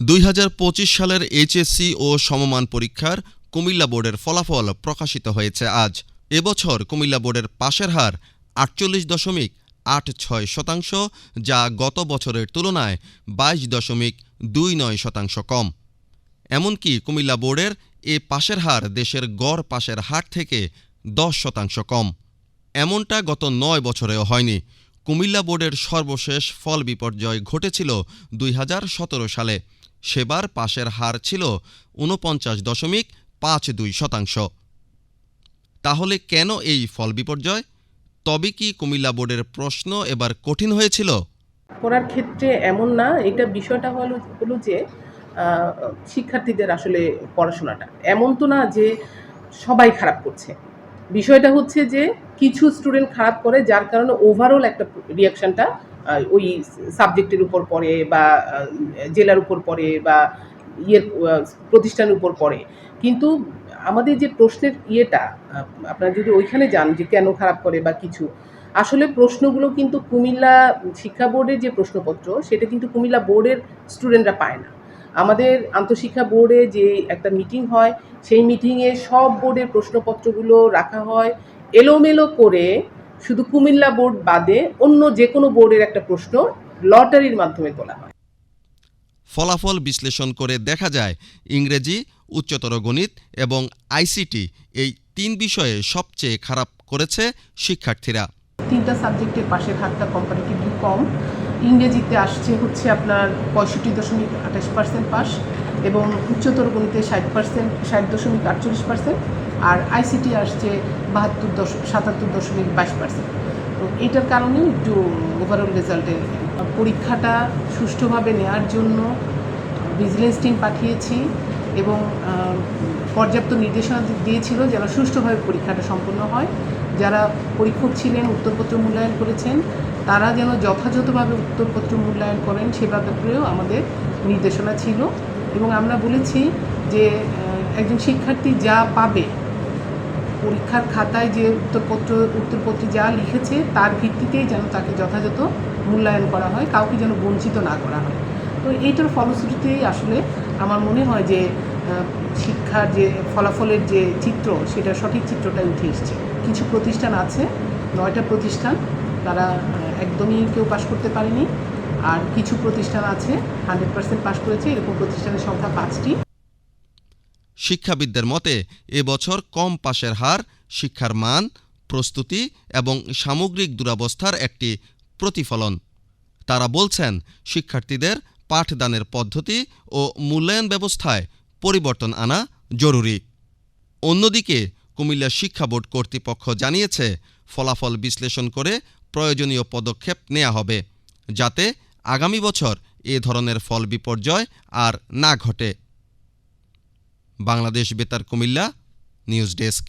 দুই হাজার পঁচিশ সালের এইচএসসি ও সমমান পরীক্ষার কুমিল্লা বোর্ডের ফলাফল প্রকাশিত হয়েছে আজ। এবছর কুমিল্লা বোর্ডের পাশের হার আটচল্লিশ দশমিক আট ছয় শতাংশ, যা গত বছরের তুলনায় বাইশ দশমিক দুই নয় শতাংশ কম। এমনকি কুমিল্লা বোর্ডের এ পাশের হার দেশের গড় পাশের হার থেকে দশ শতাংশ কম। এমনটা গত নয় বছরেও হয়নি। কুমিল্লা বোর্ডের সর্বশেষ ফল বিপর্যয় ঘটেছিল দুই হাজার সতেরো সালে। সেবার পাশের হার ছিল ঊনপঞ্চাশ দশমিক পাঁচ দুই শতাংশ। তাহলে কেন এই ফল বিপর্যয়? তবে কি কুমিল্লা বোর্ডের প্রশ্ন এবার কঠিন হয়েছিল? করার ক্ষেত্রে এমন না, এটা বিষয়টা হলো হলো যে শিক্ষার্থীদের আসলে পড়াশোনাটা। এমন তো না যে, সবাই খারাপ করছে। বিষয়টা হচ্ছে যে, কিছু স্টুডেন্ট খারাপ করে, যার কারণে ওভারঅল একটা রিয়াকশনটা ওই সাবজেক্টের উপর পড়ে বা জেলার উপর পড়ে বা ইয়ের প্রতিষ্ঠানের উপর পড়ে। কিন্তু আমাদের যে প্রশ্নের ইয়েটা আপনারা যদি ওইখানে যান যে কেন খারাপ করে বা কিছু, আসলে প্রশ্নগুলো কিন্তু কুমিল্লা শিক্ষা বোর্ডের যে প্রশ্নপত্র, সেটা কিন্তু কুমিল্লা বোর্ডের স্টুডেন্টরা পায় না। আমাদের আন্তঃশিক্ষা বোর্ডে যে একটা মিটিং হয়, সেই মিটিংয়ে সব বোর্ডের প্রশ্নপত্রগুলো রাখা হয়, এলোমেলো করে শুধু কুমিল্লা বোর্ড বাদে অন্য যে কোনো বোর্ডের একটা প্রশ্ন লটারির মাধ্যমে তোলা হয়। ফলাফল বিশ্লেষণ করে দেখা যায় ইংরেজি উচ্চতর গণিত এবং আইসিটি এই তিন বিষয়ে সবচেয়ে খারাপ করেছে শিক্ষার্থীরা। তিনটা সাবজেক্টের পাশের হারটা কম্পারেটিভলি কম। ইংরেজিতে আসছে হচ্ছে আপনার পঁয়ষট্টি দশমিক আঠাশ পার্সেন্ট পাস এবং উচ্চতর গণিতে ষাট পার্সেন্ট ষাট দশমিক আটচল্লিশ পার্সেন্ট আর আইসিটি আসছে বাহাত্তর দশ সাতাত্তর দশমিক বাইশ পার্সেন্ট তো এটার কারণে একটু ওভারঅল রেজাল্টে পরীক্ষাটা সুষ্ঠুভাবে নেওয়ার জন্য ভিজিলেন্স টিম পাঠিয়েছি এবং পর্যাপ্ত নির্দেশনা দিয়েছিল যেন সুষ্ঠুভাবে পরীক্ষাটা সম্পন্ন হয়। যারা পরীক্ষক ছিলেন, উত্তরপত্র মূল্যায়ন করেছেন, তারা যেন যথাযথভাবে উত্তরপত্র মূল্যায়ন করেন সে ব্যাপারেও আমাদের নির্দেশনা ছিল। এবং আমরা বলেছি যে একজন শিক্ষার্থী যা পাবে পরীক্ষার খাতায় যে উত্তরপত্র, উত্তরপত্রে যা লিখেছে তার ভিত্তিতেই যেন তাকে যথাযথ মূল্যায়ন করা হয়, কাউকে যেন বঞ্চিত না করা হয়। তো এইটার ফলশ্রুতিতেই আসলে আমার মনে হয় যে শিক্ষার যে ফলাফলের যে চিত্র, সেটা সঠিক চিত্রটাই উঠে এসছে। কিছু প্রতিষ্ঠান আছে, নয়টা প্রতিষ্ঠান, তারা একদমই কেউ পাশ করতে পারেনি। আর কিছু প্রতিষ্ঠান আছে হান্ড্রেড পার্সেন্ট পাশ করেছে, এরকম প্রতিষ্ঠানের সংখ্যা পাঁচটি। শিক্ষাবিদদের মতে এবছর কম পাশের হার, শিক্ষার মান, প্রস্তুতি এবং সামগ্রিক দুরবস্থার একটি প্রতিফলন। তারা বলছেন, শিক্ষার্থীদের পাঠদানের পদ্ধতি ও মূল্যায়ন ব্যবস্থায় পরিবর্তন আনা জরুরি। অন্যদিকে, কুমিল্লা শিক্ষা বোর্ড কর্তৃপক্ষ জানিয়েছে, ফলাফল বিশ্লেষণ করে প্রয়োজনীয় পদক্ষেপ নেওয়া হবে, যাতে আগামী বছর এ ধরনের ফল বিপর্যয় আর না ঘটে। বাংলাদেশ বেতার কুমিল্লা নিউজ ডেস্ক